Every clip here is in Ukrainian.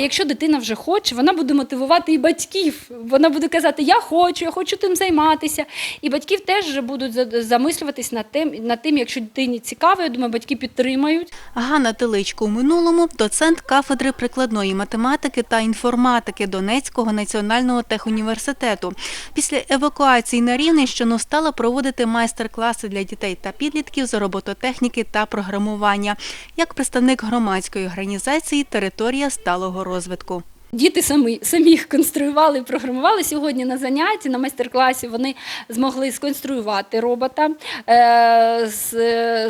А якщо дитина вже хоче, вона буде мотивувати і батьків. Вона буде казати: Я хочу, я хочу тим займатися. І батьків теж будуть замислюватись над тим, над тим, якщо дитині цікаво, я думаю, батьки підтримають. Ганна Теличко у минулому доцент кафедри прикладної математики та інформатики Донецького національного техуніверситету. Після евакуації на Рівненщину стала проводити майстер-класи для дітей та підлітків з робототехніки та програмування як представник громадської організації Територія сталого розвитку. розвитку. Діти самі, самі конструювали і програмували. Сьогодні на занятті, на майстер-класі вони змогли сконструювати робота, е, з,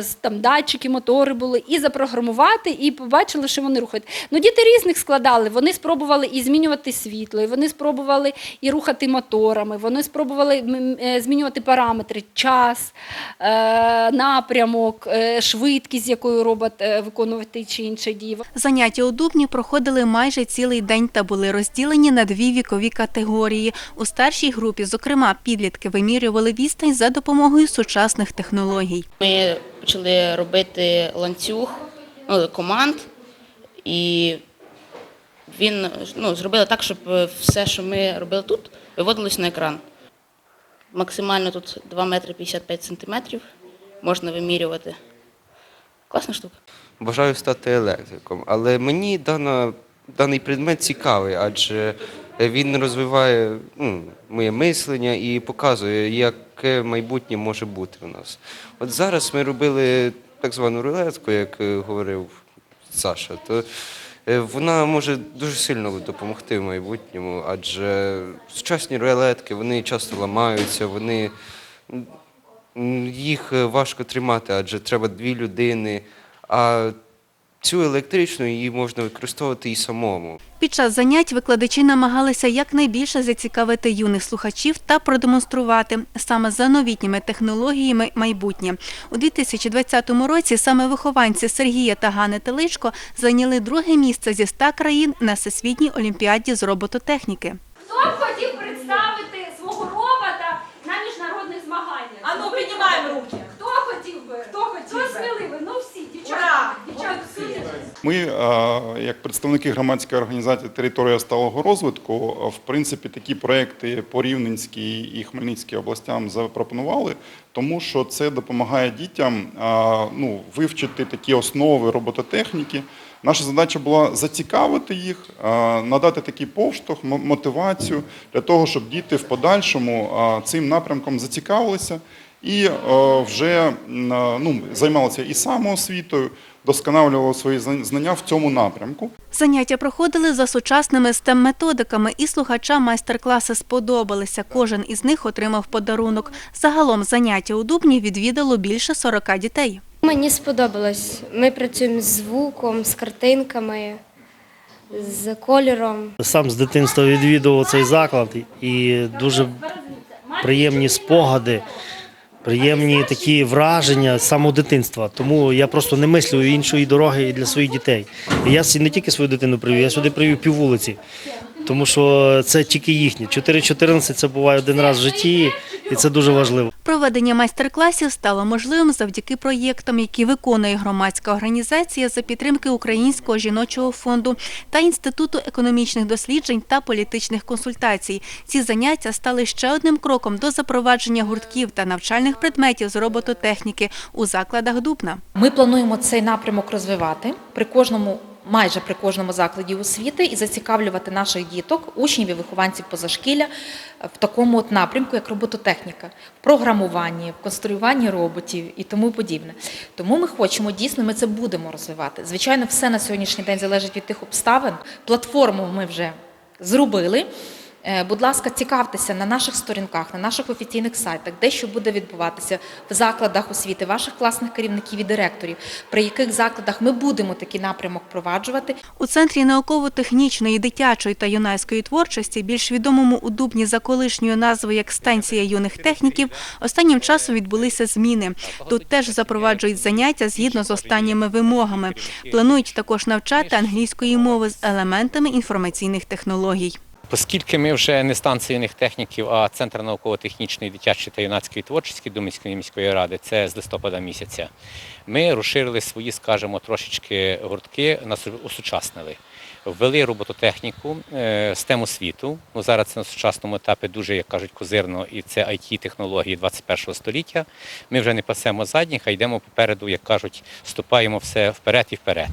з, там датчики, мотори були, і запрограмувати, і побачили, що вони рухають. Ну, діти різних складали. Вони спробували і змінювати світло, і вони спробували і рухати моторами, вони спробували е, змінювати параметри, час, е, напрямок, е, швидкість, з якою робот е, виконувати чи інші дії. Заняття у Дубні проходили майже цілий день та були розділені на дві вікові категорії. У старшій групі, зокрема, підлітки вимірювали відстань за допомогою сучасних технологій. Ми почали робити ланцюг ну, команд, і він ну, зробили так, щоб все, що ми робили тут, виводилось на екран. Максимально тут 2 метри 55 сантиметрів можна вимірювати. Класна штука. бажаю стати електриком, але мені дана, даний предмет цікавий, адже він розвиває ну, моє мислення і показує, яке майбутнє може бути у нас. От зараз ми робили так звану рулетку, як е, говорив Саша, то е, вона може дуже сильно допомогти в майбутньому, адже сучасні рулетки вони часто ламаються, вони їх важко тримати, адже треба дві людини. А цю електричну її можна використовувати і самому. Під час занять викладачі намагалися якнайбільше зацікавити юних слухачів та продемонструвати саме за новітніми технологіями майбутнє. У 2020 році саме вихованці Сергія та Гани Теличко зайняли друге місце зі 100 країн на Всесвітній олімпіаді з робототехніки. Ми, е, як представники громадської організації Територія сталого розвитку, е, в принципі, такі проекти по Рівненській і Хмельницькій областям запропонували, тому що це допомагає дітям е, ну, вивчити такі основи робототехніки. Наша задача була зацікавити їх, надати такий поштовх, мотивацію для того, щоб діти в подальшому цим напрямком зацікавилися і вже ну, займалися і самоосвітою, досконалювали свої знання в цьому напрямку. Заняття проходили за сучасними STEM-методиками, і слухачам майстер-класи сподобалися. Кожен із них отримав подарунок. Загалом заняття у Дубні відвідало більше 40 дітей. Мені сподобалось. Ми працюємо з звуком, з картинками, з кольором. Сам з дитинства відвідував цей заклад і дуже приємні спогади, приємні такі враження з самого дитинства. Тому я просто не мислю іншої дороги для своїх дітей. І я не тільки свою дитину привів, я сюди привів піввулиці. Тому що це тільки їхнє. 4-14 це буває один раз в житті, і це дуже важливо. Проведення майстер-класів стало можливим завдяки проєктам, які виконує громадська організація за підтримки Українського жіночого фонду та Інституту економічних досліджень та політичних консультацій. Ці заняття стали ще одним кроком до запровадження гуртків та навчальних предметів з робототехніки у закладах Дубна. Ми плануємо цей напрямок розвивати при кожному. Майже при кожному закладі освіти і зацікавлювати наших діток, учнів і вихованців позашкілля в такому от напрямку, як робототехніка, в програмуванні, в конструюванні роботів і тому подібне. Тому ми хочемо дійсно, ми це будемо розвивати. Звичайно, все на сьогоднішній день залежить від тих обставин. Платформу ми вже зробили. Е, Будь ласка, цікавтеся на наших сторінках, на наших офіційних сайтах, де що буде відбуватися в закладах освіти, ваших класних керівників і директорів, при яких закладах ми будемо такий напрямок впроваджувати. У Центрі науково-технічної, дитячої та юнацької творчості, більш відомому у Дубні за колишньою назвою як станція юних техніків, останнім часом відбулися зміни. Тут теж запроваджують заняття згідно з останніми вимогами. Планують також навчати англійської мови з елементами інформаційних технологій. Оскільки ми вже не станція юних техніків, а Центр науково-технічної дитячої та юнацької творчості Думицької міської ради, це з листопада місяця, ми розширили свої, скажімо, трошечки гуртки, нас осучаснили. Ввели робототехніку, е, STEM освіту. Ну, зараз це на сучасному етапі дуже, як кажуть, козирно, і це IT-технології 21 століття. Ми вже не пасемо задніх, а йдемо попереду, як кажуть, ступаємо все вперед і вперед.